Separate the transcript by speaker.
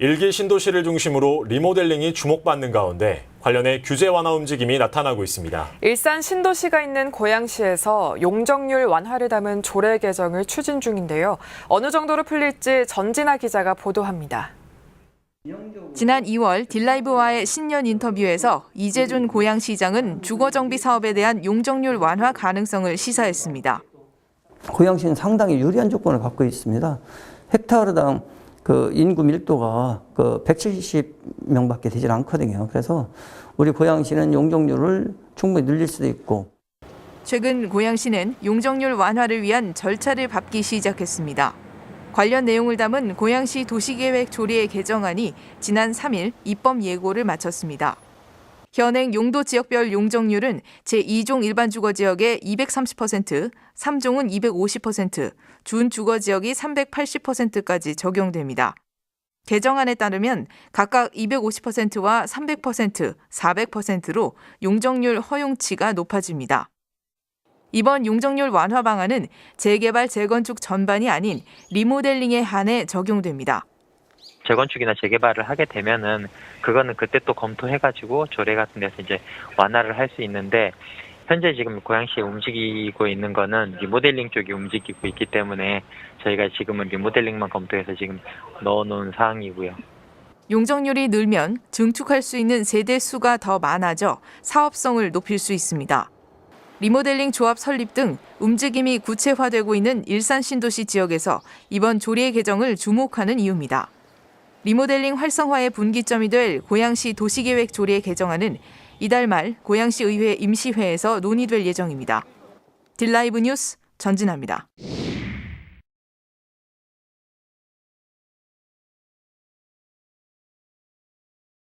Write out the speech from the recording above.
Speaker 1: 일기 신도시를 중심으로 리모델링이 주목받는 가운데 관련해 규제 완화 움직임이 나타나고 있습니다.
Speaker 2: 일산 신도시가 있는 고양시에서 용적률 완화를 담은 조례 개정을 추진 중인데요. 어느 정도로 풀릴지 전진아 기자가 보도합니다.
Speaker 3: 지난 2월 딜라이브와의 신년 인터뷰에서 이재준 고양시장은 주거정비 사업에 대한 용적률 완화 가능성을 시사했습니다.
Speaker 4: 고양시는 상당히 유리한 조건을 갖고 있습니다. 헥타르당 그 인구 밀도가 그 170명밖에 되질 않거든요. 그래서 우리 고양시는 용적률을 충분히 늘릴 수도 있고
Speaker 3: 최근 고양시는 용적률 완화를 위한 절차를 밟기 시작했습니다. 관련 내용을 담은 고양시 도시계획 조례 개정안이 지난 3일 입법 예고를 마쳤습니다. 현행 용도 지역별 용적률은 제2종 일반 주거 지역의 230%, 3종은 250%, 준 주거 지역이 380%까지 적용됩니다. 개정안에 따르면 각각 250%와 300%, 400%로 용적률 허용치가 높아집니다. 이번 용적률 완화 방안은 재개발 재건축 전반이 아닌 리모델링에 한해 적용됩니다.
Speaker 5: 재건축이나 재개발을 하게 되면은 그거는 그때 또 검토해가지고 조례 같은 데서 이제 완화를 할 수 있는데 현재 지금 고양시에 움직이고 있는 거는 리모델링 쪽이 움직이고 있기 때문에 저희가 지금은 리모델링만 검토해서 지금 넣어놓은 사항이고요.
Speaker 3: 용적률이 늘면 증축할 수 있는 세대 수가 더 많아져 사업성을 높일 수 있습니다. 리모델링 조합 설립 등 움직임이 구체화되고 있는 일산 신도시 지역에서 이번 조례 개정을 주목하는 이유입니다. 리모델링 활성화의 분기점이 될 고양시 도시계획 조례 개정안은 이달 말 고양시 의회 임시회에서 논의될 예정입니다. 딜라이브 뉴스 전진합니다.